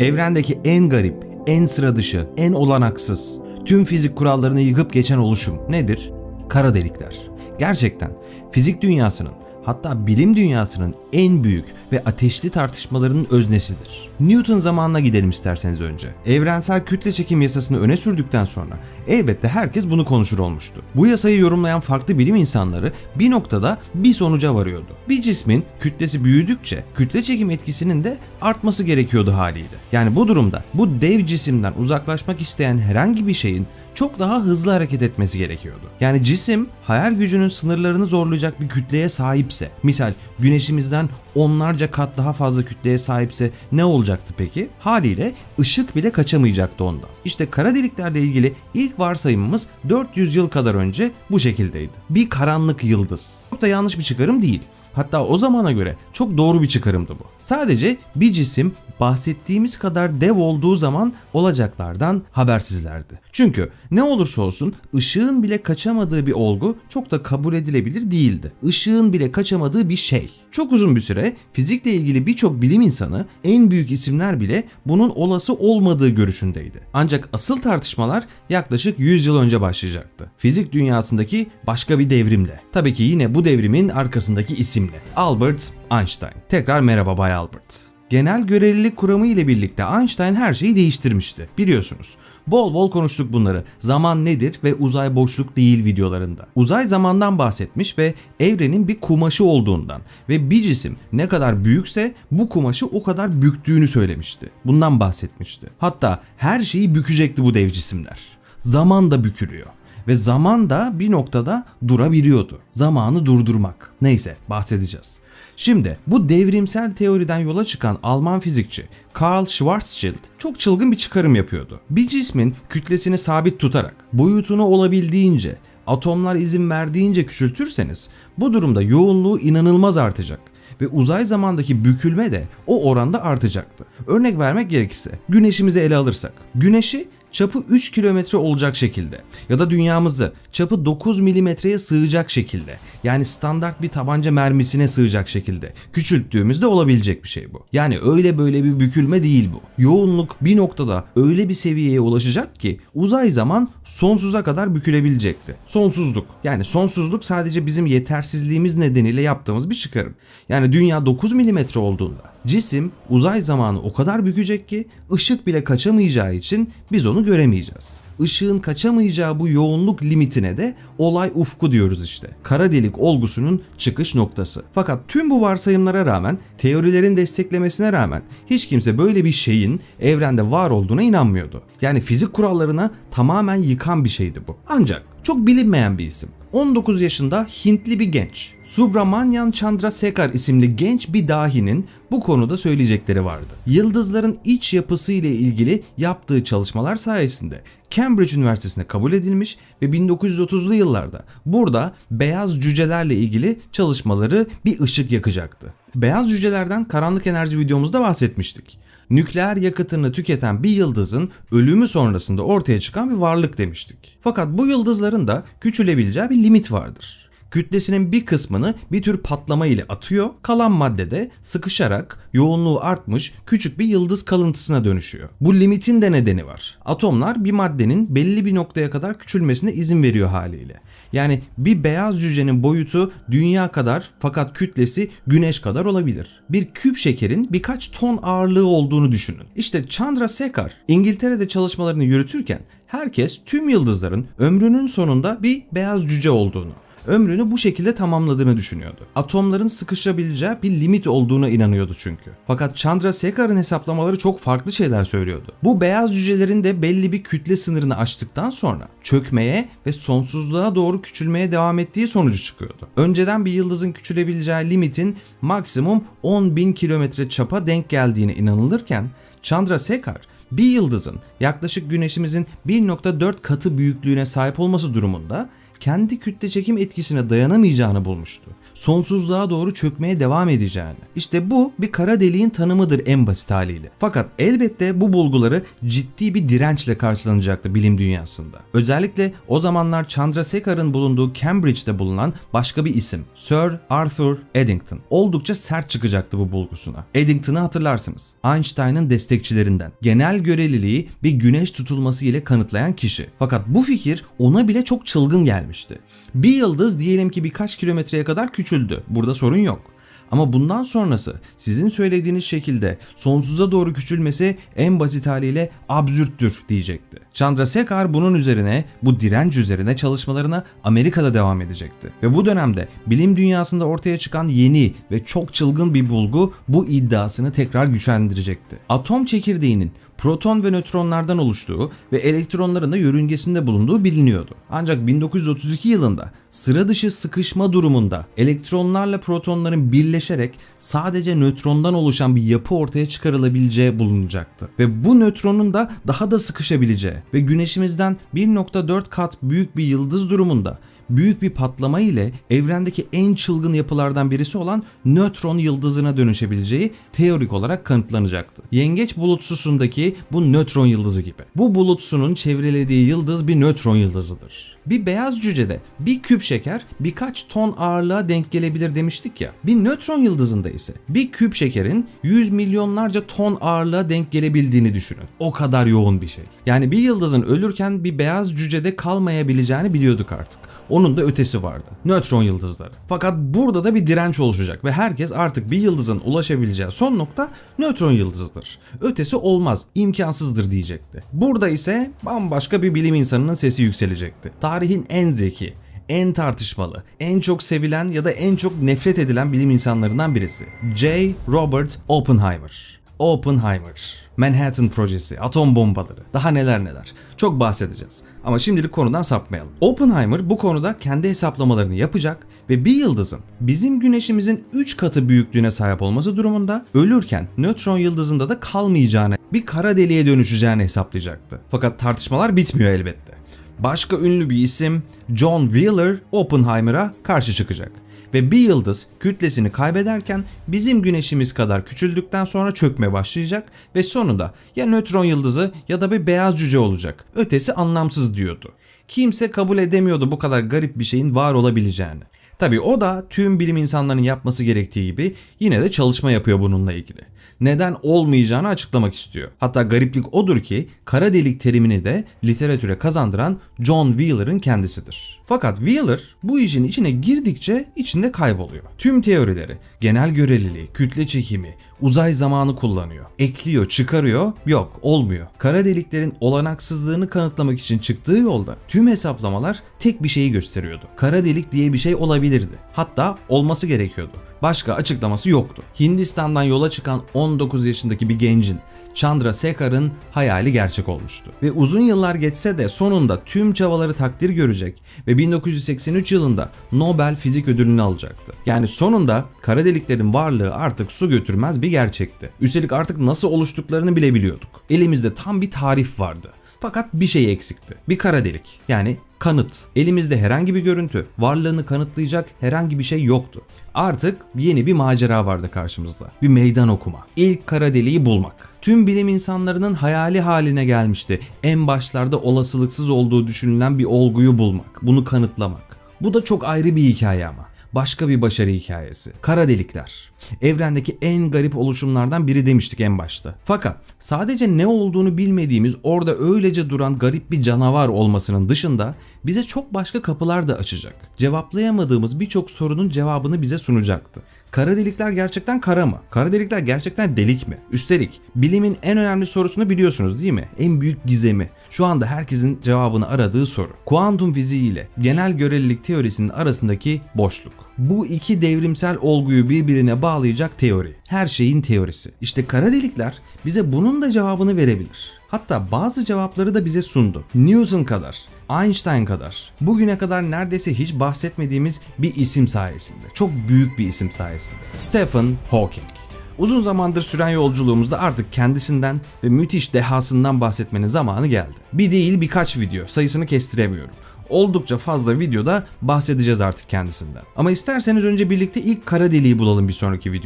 Evrendeki en garip, en sıra dışı, en olanaksız, tüm fizik kurallarını yıkıp geçen oluşum nedir? Kara delikler. Gerçekten fizik dünyasının hatta bilim dünyasının en büyük ve ateşli tartışmalarının öznesidir. Newton zamanına gidelim isterseniz önce. Evrensel kütle çekim yasasını öne sürdükten sonra elbette herkes bunu konuşur olmuştu. Bu yasayı yorumlayan farklı bilim insanları bir noktada bir sonuca varıyordu. Bir cismin kütlesi büyüdükçe kütle çekim etkisinin de artması gerekiyordu haliyle. Yani bu durumda bu dev cisimden uzaklaşmak isteyen herhangi bir şeyin çok daha hızlı hareket etmesi gerekiyordu. Yani cisim hayal gücünün sınırlarını zorlayacak bir kütleye sahipse, misal güneşimizden onlarca kat daha fazla kütleye sahipse ne olacaktı peki? Haliyle ışık bile kaçamayacaktı ondan. İşte kara deliklerle ilgili ilk varsayımımız 400 yıl kadar önce bu şekildeydi. Bir karanlık yıldız. Çok da yanlış bir çıkarım değil. Hatta o zamana göre çok doğru bir çıkarımdı bu. Sadece bir cisim bahsettiğimiz kadar dev olduğu zaman olacaklardan habersizlerdi. Çünkü ne olursa olsun ışığın bile kaçamadığı bir olgu çok da kabul edilebilir değildi. Işığın bile kaçamadığı bir şey. Çok uzun bir süre fizikle ilgili birçok bilim insanı en büyük isimler bile bunun olası olmadığı görüşündeydi. Ancak asıl tartışmalar yaklaşık 100 yıl önce başlayacaktı. Fizik dünyasındaki başka bir devrimle. Tabii ki yine bu devrimin arkasındaki isimle. Albert Einstein. Tekrar merhaba Bay Albert. Genel görelilik kuramı ile birlikte Einstein her şeyi değiştirmişti. Biliyorsunuz. Bol bol konuştuk bunları. Zaman nedir ve uzay boşluk değil videolarında. Uzay zamandan bahsetmiş ve evrenin bir kumaşı olduğundan ve bir cisim ne kadar büyükse bu kumaşı o kadar büktüğünü söylemişti. Bundan bahsetmişti. Hatta her şeyi bükecekti bu dev cisimler. Zaman da bükülüyor ve zaman da bir noktada durabiliyordu. Zamanı durdurmak. Neyse bahsedeceğiz. Şimdi bu devrimsel teoriden yola çıkan Alman fizikçi Karl Schwarzschild çok çılgın bir çıkarım yapıyordu. Bir cismin kütlesini sabit tutarak boyutunu olabildiğince atomlar izin verdiğince küçültürseniz bu durumda yoğunluğu inanılmaz artacak ve uzay zamandaki bükülme de o oranda artacaktı. Örnek vermek gerekirse güneşimizi ele alırsak güneşi çapı 3 kilometre olacak şekilde ya da dünyamızı çapı 9 milimetreye sığacak şekilde yani standart bir tabanca mermisine sığacak şekilde küçülttüğümüzde olabilecek bir şey bu. Yani öyle böyle bir bükülme değil bu. Yoğunluk bir noktada öyle bir seviyeye ulaşacak ki uzay zaman sonsuza kadar bükülebilecekti. Sonsuzluk. Yani sonsuzluk sadece bizim yetersizliğimiz nedeniyle yaptığımız bir çıkarım. Yani dünya 9 milimetre olduğunda cisim uzay zamanı o kadar bükecek ki ışık bile kaçamayacağı için biz onu göremeyeceğiz. Işığın kaçamayacağı bu yoğunluk limitine de olay ufku diyoruz işte. Kara delik olgusunun çıkış noktası. Fakat tüm bu varsayımlara rağmen, teorilerin desteklemesine rağmen hiç kimse böyle bir şeyin evrende var olduğuna inanmıyordu. Yani fizik kurallarına tamamen yıkan bir şeydi bu. Ancak çok bilinmeyen bir isim. 19 yaşında Hintli bir genç. Subramanian Chandrasekhar isimli genç bir dahinin bu konuda söyleyecekleri vardı. Yıldızların iç yapısı ile ilgili yaptığı çalışmalar sayesinde Cambridge Üniversitesi'ne kabul edilmiş ve 1930'lu yıllarda burada beyaz cücelerle ilgili çalışmaları bir ışık yakacaktı. Beyaz cücelerden karanlık enerji videomuzda bahsetmiştik nükleer yakıtını tüketen bir yıldızın ölümü sonrasında ortaya çıkan bir varlık demiştik. Fakat bu yıldızların da küçülebileceği bir limit vardır kütlesinin bir kısmını bir tür patlama ile atıyor. Kalan madde de sıkışarak yoğunluğu artmış küçük bir yıldız kalıntısına dönüşüyor. Bu limitin de nedeni var. Atomlar bir maddenin belli bir noktaya kadar küçülmesine izin veriyor haliyle. Yani bir beyaz cücenin boyutu dünya kadar fakat kütlesi güneş kadar olabilir. Bir küp şekerin birkaç ton ağırlığı olduğunu düşünün. İşte Chandrasekhar İngiltere'de çalışmalarını yürütürken herkes tüm yıldızların ömrünün sonunda bir beyaz cüce olduğunu ömrünü bu şekilde tamamladığını düşünüyordu. Atomların sıkışabileceği bir limit olduğuna inanıyordu çünkü. Fakat Chandrasekhar'ın hesaplamaları çok farklı şeyler söylüyordu. Bu beyaz cücelerin de belli bir kütle sınırını aştıktan sonra çökmeye ve sonsuzluğa doğru küçülmeye devam ettiği sonucu çıkıyordu. Önceden bir yıldızın küçülebileceği limitin maksimum 10 bin kilometre çapa denk geldiğine inanılırken Chandrasekhar bir yıldızın yaklaşık güneşimizin 1.4 katı büyüklüğüne sahip olması durumunda kendi kütle çekim etkisine dayanamayacağını bulmuştu. Sonsuzluğa doğru çökmeye devam edeceğini. İşte bu bir kara deliğin tanımıdır en basit haliyle. Fakat elbette bu bulguları ciddi bir dirençle karşılanacaktı bilim dünyasında. Özellikle o zamanlar Chandrasekhar'ın bulunduğu Cambridge'de bulunan başka bir isim Sir Arthur Eddington. Oldukça sert çıkacaktı bu bulgusuna. Eddington'ı hatırlarsınız. Einstein'ın destekçilerinden. Genel göreliliği bir güneş tutulması ile kanıtlayan kişi. Fakat bu fikir ona bile çok çılgın gelmişti. Bir yıldız diyelim ki birkaç kilometreye kadar küçüldü. Burada sorun yok. Ama bundan sonrası sizin söylediğiniz şekilde sonsuza doğru küçülmesi en basit haliyle absürttür diyecekti. Chandrasekhar bunun üzerine, bu direnç üzerine çalışmalarına Amerika'da devam edecekti. Ve bu dönemde bilim dünyasında ortaya çıkan yeni ve çok çılgın bir bulgu bu iddiasını tekrar güçlendirecekti. Atom çekirdeğinin proton ve nötronlardan oluştuğu ve elektronların da yörüngesinde bulunduğu biliniyordu. Ancak 1932 yılında sıra dışı sıkışma durumunda elektronlarla protonların birleşerek sadece nötrondan oluşan bir yapı ortaya çıkarılabileceği bulunacaktı. Ve bu nötronun da daha da sıkışabileceği ve güneşimizden 1.4 kat büyük bir yıldız durumunda büyük bir patlama ile evrendeki en çılgın yapılardan birisi olan nötron yıldızına dönüşebileceği teorik olarak kanıtlanacaktı. Yengeç bulutsusundaki bu nötron yıldızı gibi. Bu bulutsunun çevrelediği yıldız bir nötron yıldızıdır. Bir beyaz cücede bir küp şeker birkaç ton ağırlığa denk gelebilir demiştik ya. Bir nötron yıldızında ise bir küp şekerin 100 milyonlarca ton ağırlığa denk gelebildiğini düşünün. O kadar yoğun bir şey. Yani bir yıldızın ölürken bir beyaz cücede kalmayabileceğini biliyorduk artık. Onun da ötesi vardı. Nötron yıldızları. Fakat burada da bir direnç oluşacak ve herkes artık bir yıldızın ulaşabileceği son nokta nötron yıldızıdır. Ötesi olmaz, imkansızdır diyecekti. Burada ise bambaşka bir bilim insanının sesi yükselecekti. Tarihin en zeki, en tartışmalı, en çok sevilen ya da en çok nefret edilen bilim insanlarından birisi. J. Robert Oppenheimer. Oppenheimer. Manhattan projesi, atom bombaları, daha neler neler. Çok bahsedeceğiz. Ama şimdilik konudan sapmayalım. Oppenheimer bu konuda kendi hesaplamalarını yapacak ve bir yıldızın bizim güneşimizin 3 katı büyüklüğüne sahip olması durumunda ölürken nötron yıldızında da kalmayacağını, bir kara deliğe dönüşeceğini hesaplayacaktı. Fakat tartışmalar bitmiyor elbette. Başka ünlü bir isim John Wheeler Oppenheimer'a karşı çıkacak ve bir yıldız kütlesini kaybederken bizim güneşimiz kadar küçüldükten sonra çökme başlayacak ve sonunda ya nötron yıldızı ya da bir beyaz cüce olacak. Ötesi anlamsız diyordu. Kimse kabul edemiyordu bu kadar garip bir şeyin var olabileceğini. Tabi o da tüm bilim insanlarının yapması gerektiği gibi yine de çalışma yapıyor bununla ilgili. Neden olmayacağını açıklamak istiyor. Hatta gariplik odur ki kara delik terimini de literatüre kazandıran John Wheeler'ın kendisidir. Fakat Wheeler bu işin içine girdikçe içinde kayboluyor. Tüm teorileri, genel göreliliği, kütle çekimi, uzay zamanı kullanıyor. Ekliyor, çıkarıyor, yok olmuyor. Kara deliklerin olanaksızlığını kanıtlamak için çıktığı yolda tüm hesaplamalar tek bir şeyi gösteriyordu. Kara delik diye bir şey olabilirdi. Hatta olması gerekiyordu. Başka açıklaması yoktu. Hindistan'dan yola çıkan 19 yaşındaki bir gencin Chandra Sekhar'ın hayali gerçek olmuştu. Ve uzun yıllar geçse de sonunda tüm çabaları takdir görecek ve 1983 yılında Nobel Fizik Ödülünü alacaktı. Yani sonunda kara deliklerin varlığı artık su götürmez bir gerçekti. Üstelik artık nasıl oluştuklarını bile biliyorduk. Elimizde tam bir tarif vardı. Fakat bir şey eksikti. Bir kara delik. Yani kanıt. Elimizde herhangi bir görüntü, varlığını kanıtlayacak herhangi bir şey yoktu. Artık yeni bir macera vardı karşımızda. Bir meydan okuma. İlk kara deliği bulmak. Tüm bilim insanlarının hayali haline gelmişti. En başlarda olasılıksız olduğu düşünülen bir olguyu bulmak, bunu kanıtlamak. Bu da çok ayrı bir hikaye ama başka bir başarı hikayesi. Kara delikler. Evrendeki en garip oluşumlardan biri demiştik en başta. Fakat sadece ne olduğunu bilmediğimiz orada öylece duran garip bir canavar olmasının dışında bize çok başka kapılar da açacak. Cevaplayamadığımız birçok sorunun cevabını bize sunacaktı. Kara delikler gerçekten kara mı? Kara delikler gerçekten delik mi? Üstelik bilimin en önemli sorusunu biliyorsunuz değil mi? En büyük gizemi. Şu anda herkesin cevabını aradığı soru. Kuantum fiziği ile genel görelilik teorisinin arasındaki boşluk. Bu iki devrimsel olguyu birbirine bağlayacak teori. Her şeyin teorisi. İşte kara delikler bize bunun da cevabını verebilir. Hatta bazı cevapları da bize sundu. Newton kadar, Einstein kadar, bugüne kadar neredeyse hiç bahsetmediğimiz bir isim sayesinde. Çok büyük bir isim sayesinde. Stephen Hawking. Uzun zamandır süren yolculuğumuzda artık kendisinden ve müthiş dehasından bahsetmenin zamanı geldi. Bir değil birkaç video sayısını kestiremiyorum. oldukça fazla videoda bahsedeceğiz artık kendisinden. Ama isterseniz önce birlikte ilk kara deliği bulalım bir sonraki video.